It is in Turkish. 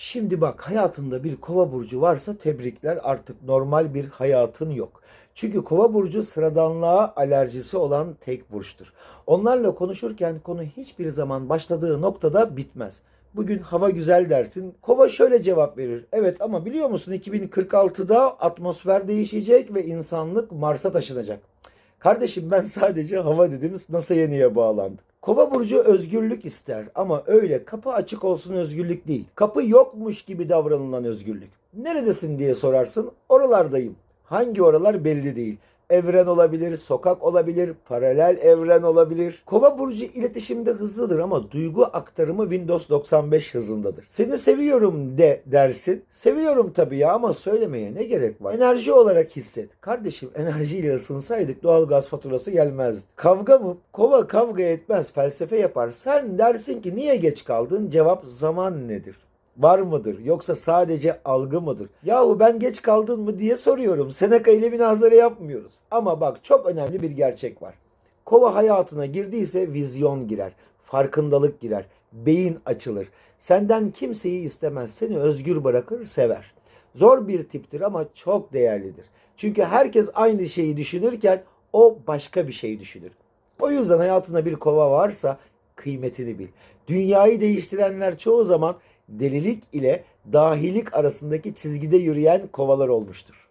Şimdi bak hayatında bir kova burcu varsa tebrikler artık normal bir hayatın yok. Çünkü kova burcu sıradanlığa alerjisi olan tek burçtur. Onlarla konuşurken konu hiçbir zaman başladığı noktada bitmez. Bugün hava güzel dersin. Kova şöyle cevap verir. Evet ama biliyor musun 2046'da atmosfer değişecek ve insanlık Mars'a taşınacak. Kardeşim ben sadece hava dedim NASA'ya niye bağlandık? Kova burcu özgürlük ister ama öyle kapı açık olsun özgürlük değil. Kapı yokmuş gibi davranılan özgürlük. Neredesin diye sorarsın. Oralardayım. Hangi oralar belli değil. Evren olabilir, sokak olabilir, paralel evren olabilir. Kova burcu iletişimde hızlıdır ama duygu aktarımı Windows 95 hızındadır. Seni seviyorum de dersin. Seviyorum tabii ya ama söylemeye ne gerek var? Enerji olarak hisset. Kardeşim enerjiyle ısınsaydık doğalgaz faturası gelmezdi. Kavga mı? Kova kavga etmez, felsefe yapar. Sen dersin ki niye geç kaldın? Cevap zaman nedir? Var mıdır yoksa sadece algı mıdır? Yahu ben geç kaldın mı diye soruyorum. Seneca ile münazara yapmıyoruz. Ama bak çok önemli bir gerçek var. Kova hayatına girdiyse vizyon girer, farkındalık girer, beyin açılır. Senden kimseyi istemez, seni özgür bırakır, sever. Zor bir tiptir ama çok değerlidir. Çünkü herkes aynı şeyi düşünürken o başka bir şey düşünür. O yüzden hayatında bir kova varsa kıymetini bil. Dünyayı değiştirenler çoğu zaman delilik ile dahilik arasındaki çizgide yürüyen kovalar olmuştur.